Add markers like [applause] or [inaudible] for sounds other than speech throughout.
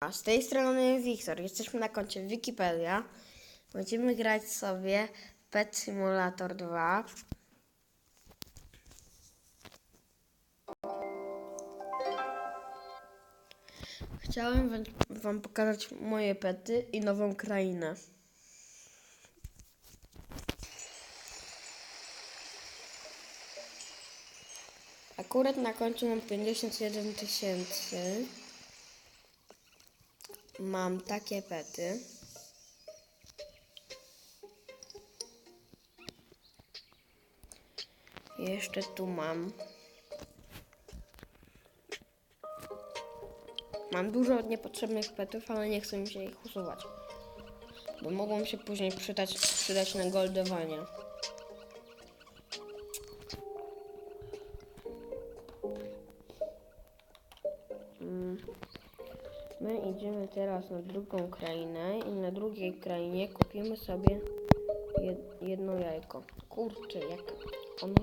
A z tej strony Wiktor. Jesteśmy na koncie Wikipedia. Będziemy grać sobie Pet Simulator 2. Chciałem wam- wam pokazać moje pety i nową krainę. Akurat na końcu mam 51 tysięcy. Mam takie pety. Jeszcze tu mam. Mam dużo niepotrzebnych petów, ale nie chcę mi się ich usuwać. Bo mogą się później przydać, przydać na goldowanie. My idziemy teraz na drugą krainę i na drugiej krainie kupimy sobie jed, jedno jajko. Kurczę, jak ono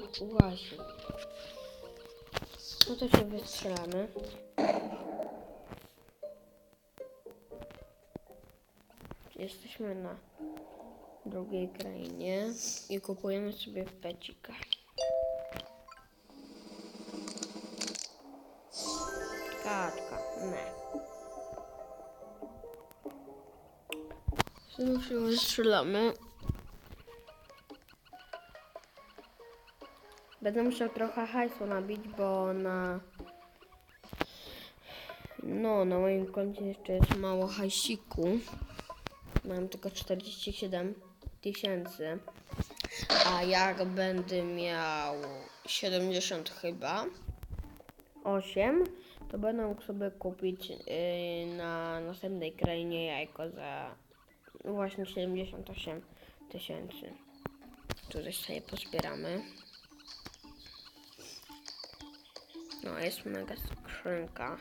łazi. No to się wystrzelamy. Jesteśmy na drugiej krainie i kupujemy sobie pecika. Znów się wystrzelamy. Będę musiał trochę hajsu nabić, bo na... No, na moim koncie jeszcze jest mało hajsiku. Mam tylko 47 tysięcy. A jak będę miał 70 chyba, 8, to będę mógł sobie kupić yy, na następnej krainie jajko za właśnie 78 tysięcy. Tutaj sobie pozbieramy. No, jest mega skrzynka.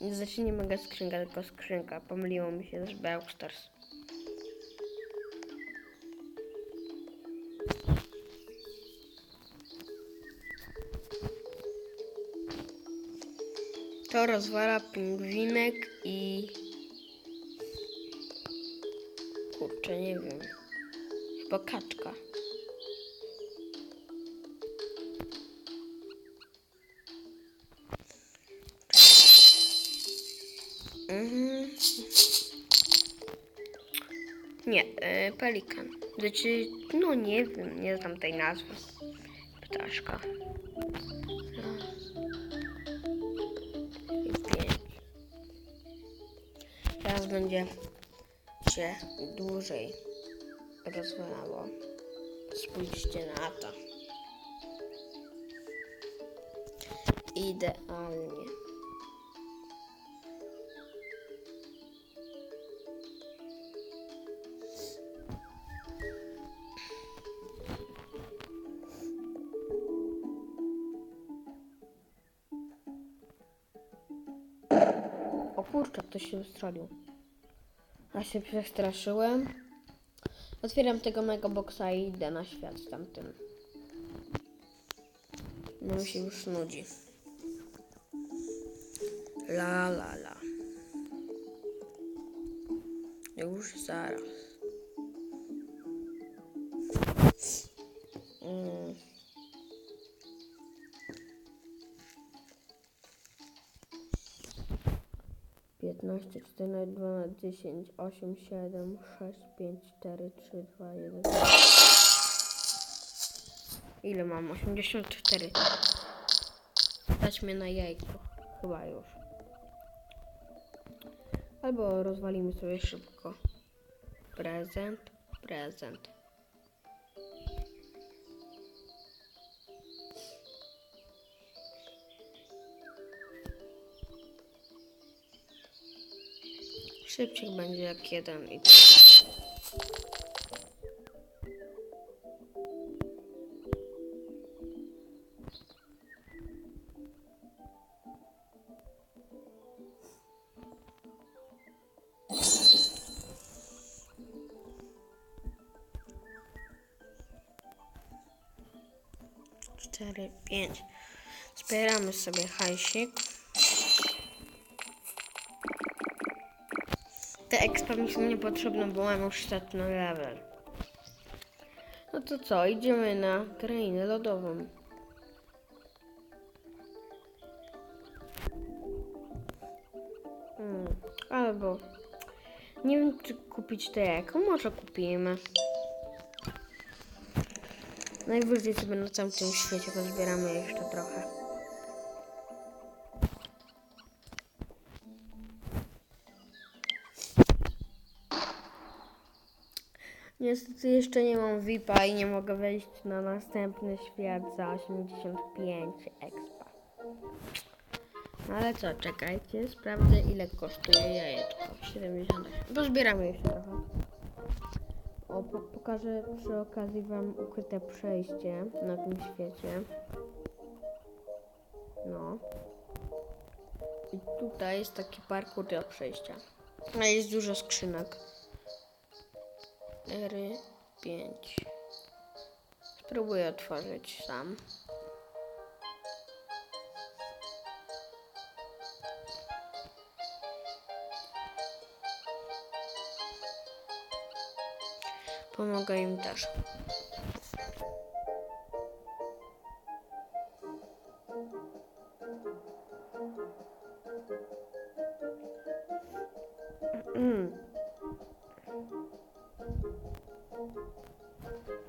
Znaczy nie mega skrzynka, tylko skrzynka. Pomyliło mi się z Bełkstars. To rozwala pingwinek i... Kurczę, nie wiem. Chyba kaczka. Mhm. Nie, e, pelikan. Znaczy, no nie wiem, nie znam tej nazwy. Ptaszka. Pięć. Teraz będzie się dłużej rozwalało. Spójrzcie na to. Idealnie. O kurczę, ktoś się wystrzelił. A się przestraszyłem. Otwieram tego mega boxa i idę na świat z tamtym. No się już nudzi. La la la. Już zaraz. 12, 14, 12, 10, 8, 7, 6, 5, 4, 3, 2, 1. Ile mam? 84. Dać mnie na jajko. Chyba już. Albo rozwalimy sobie szybko. Prezent, prezent. Szybciej będzie jak jeden i cztery, pięć. Zbieramy sobie hajsik. Te expa mi są niepotrzebne, bo mam już setny level. No to co, idziemy na krainę lodową. Hmm, albo nie wiem czy kupić to jako, może kupimy. Najwyżej sobie na całym tym świecie pozbieramy jeszcze trochę. Niestety jeszcze nie mam VIPa i nie mogę wejść na następny świat za 85 expa. No ale co, czekajcie, sprawdzę ile kosztuje jajeczko. 78. Pozbieramy jeszcze trochę. O, po pokażę przy okazji wam ukryte przejście na tym świecie. No. I tutaj jest taki parkour do przejścia. A jest dużo skrzynek. 4, 5. Spróbuję otworzyć sam. Pomogę im też.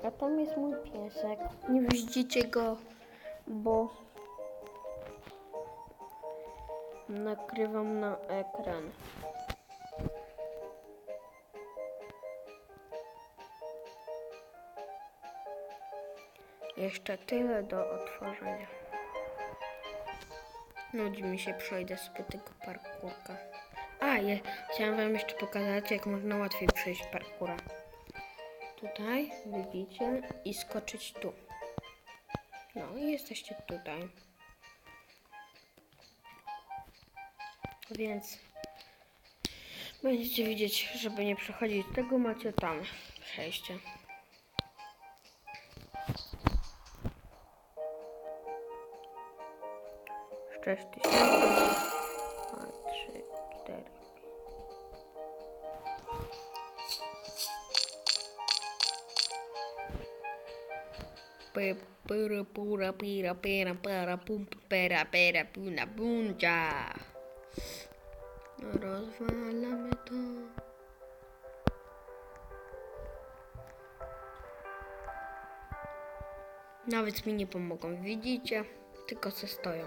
A tam jest mój piesek. Nie widzicie go, bo nakrywam na ekran. Jeszcze tyle do otworzenia. Nudzi mi się, przejdę sobie tego parkurka. A, chciałam wam jeszcze pokazać, jak można łatwiej przejść parkura. Tutaj, widzicie, i skoczyć tu. No i jesteście tutaj. Więc będziecie widzieć, żeby nie przechodzić tego, macie tam przejście. Sześć. Pe- pura, pura, pira, pera, para, pum, pera, pera, puna. No rozwalamy to. Nawet mi nie pomogą, widzicie? Tylko se stoją.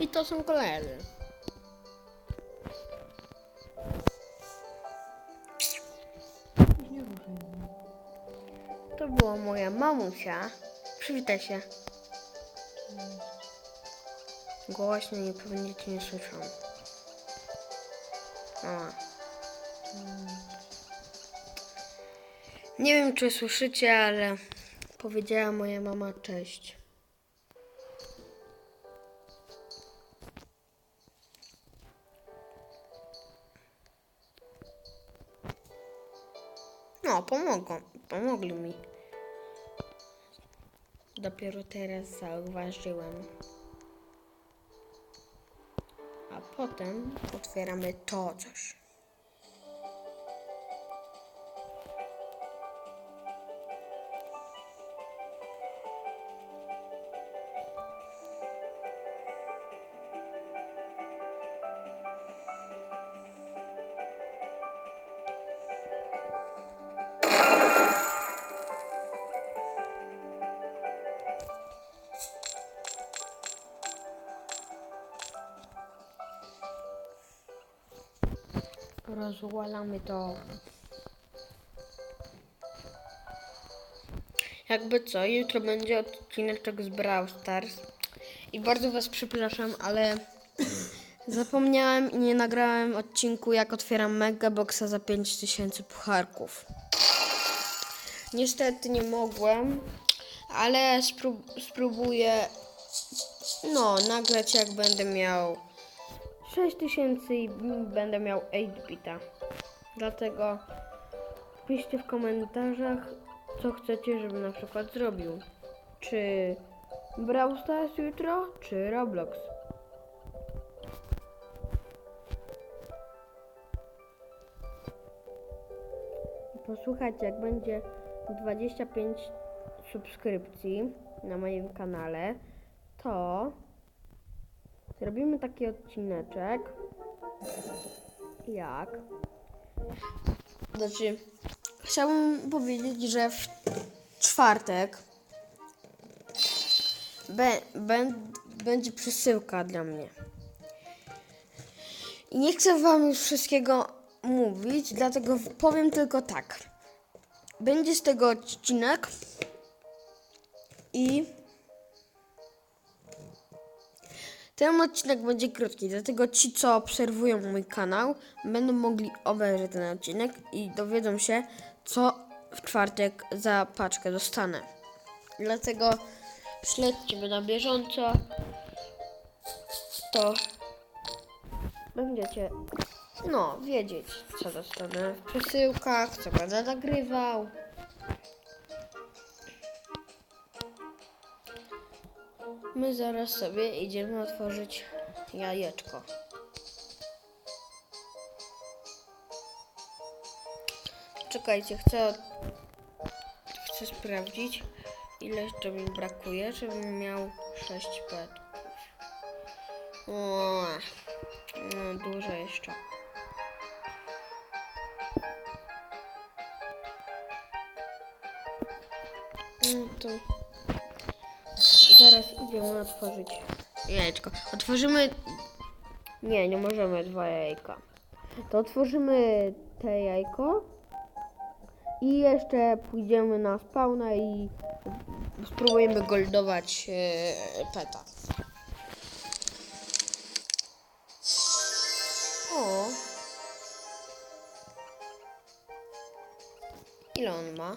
I to są koledzy. Była moja mamusia. Przywitaj się. Głośno nie pewnie cię nie słyszą. O. Nie wiem, czy słyszycie, ale powiedziała moja mama cześć. No, pomogą, pomogli mi. Dopiero teraz zauważyłem. A potem otwieramy to coś. Rozwalamy to. Jakby co, jutro będzie odcineczek z Brawl Stars. I bardzo Was przepraszam, ale [coughs] zapomniałem i nie nagrałem odcinku, jak otwieram Megaboxa za 5000 pucharków. Niestety nie mogłem, ale sprób spróbuję no, nagrać jak będę miał 6000 i będę miał 8-bita. Dlatego piszcie w komentarzach, co chcecie, żeby na przykład zrobił. Czy Brawl Stars jutro, czy Roblox. Posłuchajcie, jak będzie 25 subskrypcji na moim kanale, to zrobimy taki odcineczek, jak... Znaczy, chciałbym powiedzieć, że w czwartek będzie przesyłka dla mnie. I nie chcę wam już wszystkiego mówić, dlatego powiem tylko tak. Będzie z tego odcinek i ten odcinek będzie krótki, dlatego ci, co obserwują mój kanał, będą mogli obejrzeć ten odcinek i dowiedzą się, co w czwartek za paczkę dostanę. Dlatego śledźcie mnie na bieżąco, to będziecie no, wiedzieć, co dostanę w przesyłkach, co będę nagrywał. My zaraz sobie idziemy otworzyć jajeczko. Czekajcie, chcę, chcę sprawdzić, ile jeszcze mi brakuje, żebym miał 6 petków. O, no, dużo jeszcze. No to zaraz idziemy otworzyć jajeczko. Otworzymy. Nie, nie możemy dwa jajka. To otworzymy te jajko i jeszcze pójdziemy na spawna i spróbujemy goldować e, peta. O. Ile on ma?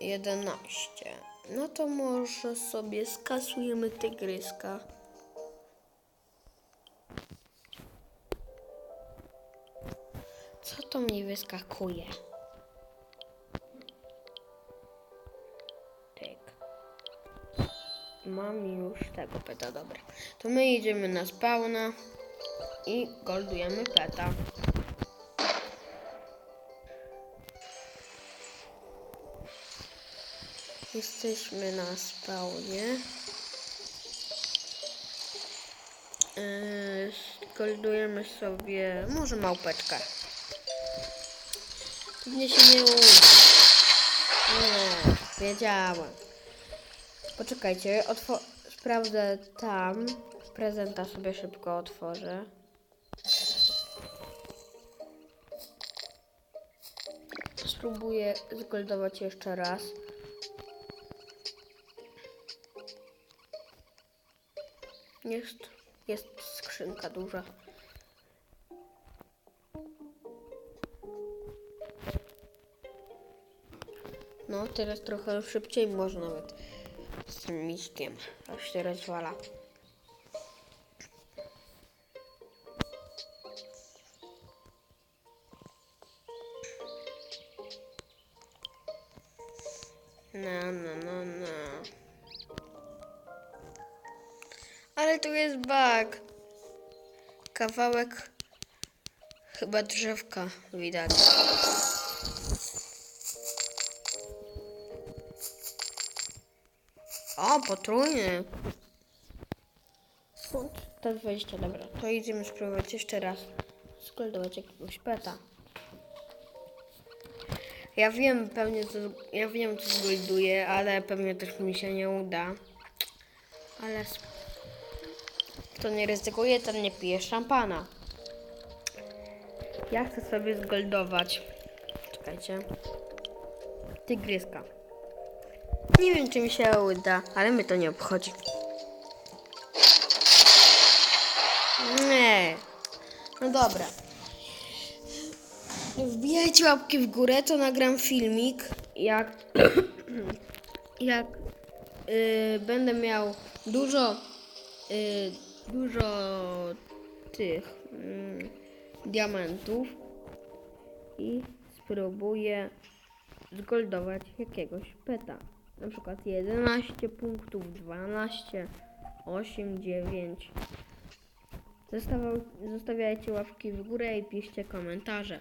11. No to może sobie skasujemy tygryska. Co to mnie wyskakuje? Tyk. Mam już tego peta, dobra. To my idziemy na spawna i goldujemy peta. Jesteśmy na spawnie. Yy, sobie może małpeczkę. Pewnie się nie uda. Nie, wiedziałem. Poczekajcie, sprawdzę tam. Prezenta sobie szybko otworzę. Spróbuję zgoldować jeszcze raz. Jest, jest skrzynka duża. No, teraz trochę szybciej może nawet z tym miśkiem, aż się rozwala. Ale tu jest bug. Kawałek chyba drzewka widać. O, potrójny. To 20, dobra. To idziemy spróbować jeszcze raz. Skoldować jakiegoś peta. Ja wiem pewnie co, ja wiem co zgolduję, ale pewnie też mi się nie uda. Ale kto nie ryzykuje, ten nie pije szampana. Ja chcę sobie zgoldować. Czekajcie. Tygryska. Nie wiem, czy mi się uda, ale mnie to nie obchodzi. Nie. No dobra. Wbijajcie łapki w górę, to nagram filmik, jak, [clears throat] jak y, będę miał dużo, y, dużo tych mm, diamentów i spróbuję zgoldować jakiegoś peta. Na przykład 11 punktów, 12, 8, 9. Zostawał, zostawiajcie łapki w górę i piszcie komentarze.